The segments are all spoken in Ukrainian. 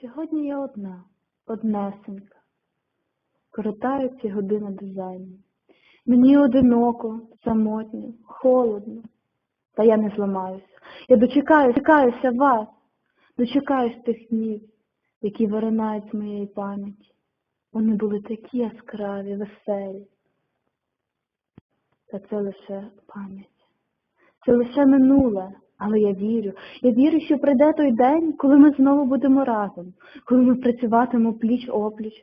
Сьогодні я одна, однесенька. Коротаю ці години дизайну. Мені одиноко, самотньо, холодно. Та я не зламаюся. Я дочекаюся, дочекаюся вас, дочекаюсь тих днів, які виринають з моєї пам'яті. Вони були такі яскраві, веселі. Та це лише пам'ять. Це лише минуле, але я вірю. Я вірю, що прийде той день, коли ми знову будемо разом, коли ми працюватимемо пліч опліч,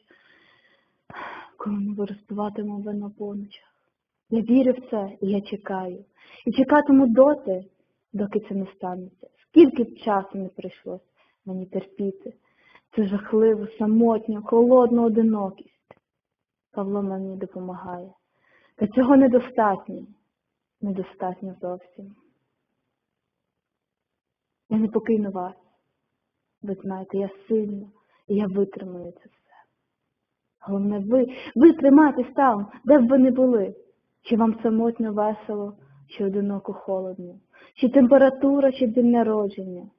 коли ми виростуватимемо вино по ночах. Я вірю в це і я чекаю. І чекатиму доти, доки це не станеться. Скільки б часу не прийшлось мені терпіти. Цю жахливу, самотню, холодну одинокість. Павло мені допомагає. Та цього недостатньо. Недостатньо зовсім. Я не покину вас. Ви знаєте, я сильна, і я витримаю це все. Головне, ви, ви тримайтесь там, де б ви не були. Чи вам самотньо весело, чи одиноко холодно, чи температура, чи день народження.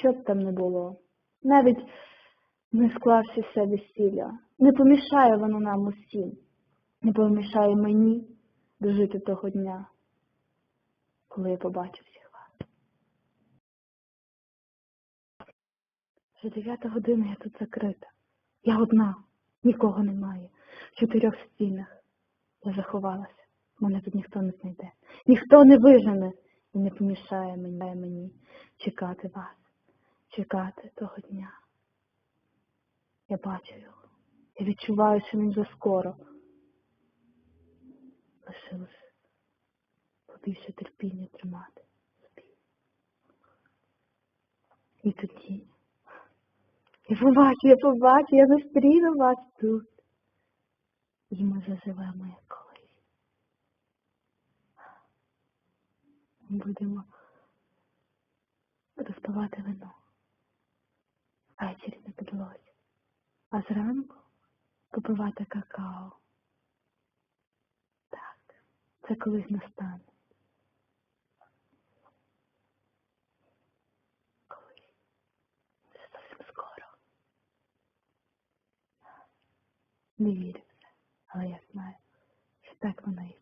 Що б там не було. Навіть не склавшися весілля. Не помішає воно нам усім. Не помішає мені дожити того дня, коли я побачу Вже дев'ята година я тут закрита. Я одна, нікого немає. В чотирьох стінах я заховалася. Мене тут ніхто не знайде. Ніхто не вижене і не помішає мені, мені чекати вас, чекати того дня. Я бачу його. Я відчуваю, що він вже скоро. Лишилося побільше терпіння тримати собі. І тоді побачу, я побачу, я зустріну вас тут. І ми заживемо як колись. Будемо розпивати вино. Ввечері на підлозі. А зранку попивати какао. Так, це колись настане. Колись. Це зовсім скоро. Не вірю в це, але я знаю, що так воно і